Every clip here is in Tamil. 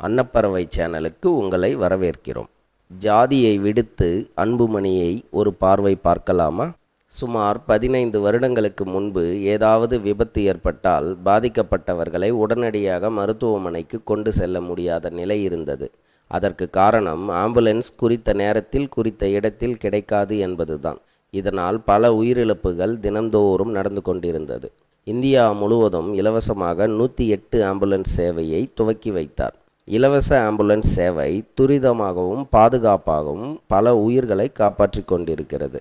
அன்னப்பறவை சேனலுக்கு உங்களை வரவேற்கிறோம். ஜாதியை விடுத்து அன்புமணியை ஒரு பார்வை பார்க்கலாமா? சுமார் பதினைந்து வருடங்களுக்கு முன்பு ஏதாவது விபத்து ஏற்பட்டால் பாதிக்கப்பட்டவர்களை உடனடியாக மருத்துவமனைக்கு கொண்டு செல்ல முடியாத நிலை இருந்தது. அதற்கு காரணம் ஆம்புலன்ஸ் குறித்த நேரத்தில் குறித்த இடத்தில் கிடைக்காது என்பதுதான். இதனால் பல உயிரிழப்புகள் தினந்தோறும் நடந்து கொண்டிருந்தது. இந்தியா முழுவதும் இலவசமாக நூற்றி எட்டு ஆம்புலன்ஸ் சேவையை துவக்கி வைத்தார். இலவச ஆம்புலன்ஸ் சேவை துரிதமாகவும் பாதுகாப்பாகவும் பல உயிர்களை காப்பாற்றி கொண்டிருக்கிறது.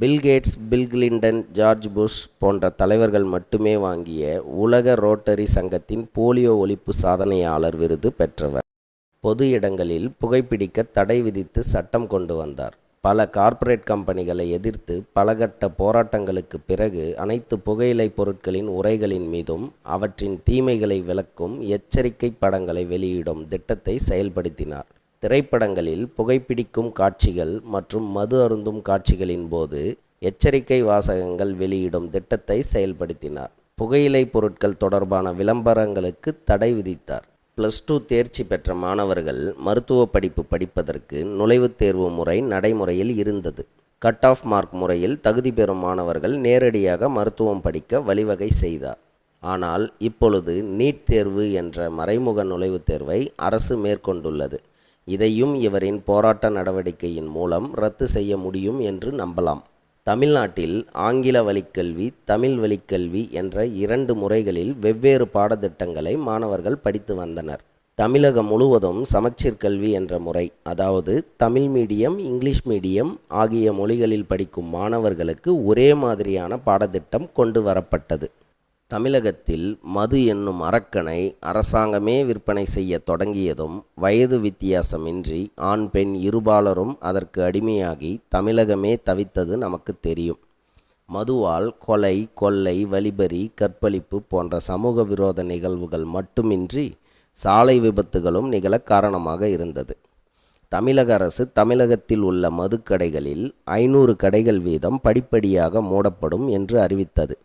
Bill Gates Bill Clinton George Bush போன்ற தலைவர்கள் மட்டுமே வாங்கிய உலக ரோட்டரி சங்கத்தின் போலியோ ஒழிப்பு சாதனையாளர் விருது பெற்றவர். பொது இடங்களில் புகைப்பிடிக்க தடை விதித்து சட்டம் கொண்டு வந்தார். பல கார்ப்பரேட் கம்பெனிகளை எதிர்த்து பலகட்ட போராட்டங்களுக்கு பிறகு அனைத்து புகையிலை பொருட்களின் உரைகளின் மீதும் அவற்றின் தீமைகளை விளக்கும் எச்சரிக்கை படங்களை வெளியிடும் திட்டத்தை செயல்படுத்தினார். திரைப்படங்களில் புகைப்பிடிக்கும் காட்சிகள் மற்றும் மது அருந்தும் காட்சிகளின் போது எச்சரிக்கை வாசகங்கள் வெளியிடும் திட்டத்தை செயல்படுத்தினார். புகையிலை பொருட்கள் தொடர்பான விளம்பரங்களுக்கு தடை விதித்தார். ப்ளஸ் டூ தேர்ச்சி பெற்ற மாணவர்கள் மருத்துவ படிப்பு படிப்பதற்கு நுழைவுத் தேர்வு முறை நடைமுறையில் இருந்தது. கட் ஆஃப் மார்க் முறையில் தகுதி பெறும் மாணவர்கள் நேரடியாக மருத்துவம் படிக்க வழிவகை செய்தார். ஆனால் இப்பொழுது நீட் தேர்வு என்ற மறைமுக நுழைவுத் தேர்வை அரசு மேற்கொண்டுள்ளது. இதையும் இவரின் போராட்ட நடவடிக்கையின் மூலம் ரத்து செய்ய முடியும் என்று நம்பலாம். தமிழ்நாட்டில் ஆங்கில வழிக்கல்வி தமிழ் வழிக்கல்வி என்ற இரண்டு முறைகளில் வெவ்வேறு பாடத்திட்டங்களை மாணவர்கள் படித்து வந்தனர். தமிழகம் முழுவதும் சமச்சீர் கல்வி என்ற முறை அதாவது தமிழ் மீடியம் இங்கிலீஷ் மீடியம் ஆகிய மொழிகளில் படிக்கும் மாணவர்களுக்கு ஒரே மாதிரியான பாடத்திட்டம் கொண்டு வரப்பட்டது. தமிழகத்தில் மது என்னும் அரக்கனை அரசாங்கமே விற்பனை செய்ய தொடங்கியதும் வயது வித்தியாசமின்றி ஆண் பெண் இருபாலரும் அதற்கு அடிமையாகி தமிழகமே தவித்தது நமக்கு தெரியும். மதுவால் கொலை கொள்ளை வழிபறி கற்பழிப்பு போன்ற சமூக விரோத நிகழ்வுகள் மட்டுமின்றி சாலை விபத்துகளும் நிகழ காரணமாக இருந்தது. தமிழக அரசு தமிழகத்தில் உள்ள மதுக்கடைகளில் ஐநூறு கடைகள் வீதம் படிப்படியாக மூடப்படும் என்று அறிவித்தது.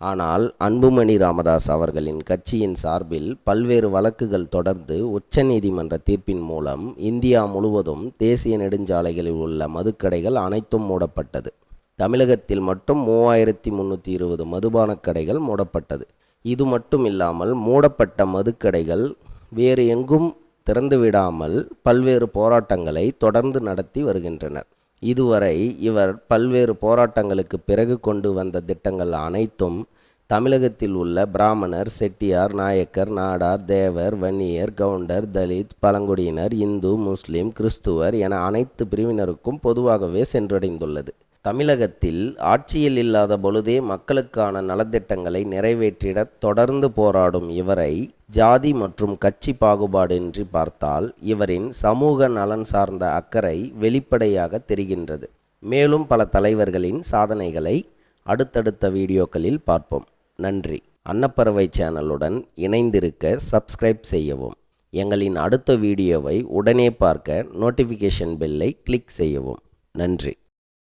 ஆனால் அன்புமணி ராமதாஸ் அவர்களின் கட்சியின் சார்பில் பல்வேறு வழக்குகள் தொடர்ந்து உச்சநீதிமன்ற தீர்ப்பின் மூலம் இந்தியா முழுவதும் தேசிய நெடுஞ்சாலைகளில் உள்ள மதுக்கடைகள் அனைத்தும் மூடப்பட்டது. தமிழகத்தில் மட்டும் மூவாயிரத்தி முந்நூற்றி இருபது மதுபானக் கடைகள் மூடப்பட்டது. இது மட்டும் இல்லாமல் மூடப்பட்ட மதுக்கடைகள் வேறு எங்கும் திறந்துவிடாமல் பல்வேறு போராட்டங்களை தொடர்ந்து நடத்தி வருகின்றனர். இதுவரை இவர் பல்வேறு போராட்டங்களுக்கு பிறகு கொண்டு வந்த திட்டங்கள் அனைத்தும் தமிழகத்தில் உள்ள பிராமணர் செட்டியார் நாயக்கர் நாடார் தேவர் வன்னியர் கவுண்டர் தலித் பழங்குடியினர் இந்து முஸ்லிம் கிறிஸ்துவர் என அனைத்து பிரிவினருக்கும் பொதுவாகவே சென்றடைந்துள்ளது. தமிழகத்தில் ஆட்சியில் இல்லாத பொழுதே மக்களுக்கான நலத்திட்டங்களை நிறைவேற்றிட தொடர்ந்து போராடும் இவரை ஜாதி மற்றும் கட்சி பாகுபாடின்றி பார்த்தால் இவரின் சமூக நலன் சார்ந்த அக்கறை வெளிப்படையாக தெரிகின்றது. மேலும் பல தலைவர்களின் சாதனைகளை அடுத்தடுத்த வீடியோக்களில் பார்ப்போம். நன்றி. அன்னப்பறவை சேனலுடன் இணைந்திருக்க சப்ஸ்கிரைப் செய்யவும். எங்களின் அடுத்த வீடியோவை உடனே பார்க்க நோட்டிஃபிகேஷன் பெல்லை கிளிக் செய்யவும். நன்றி.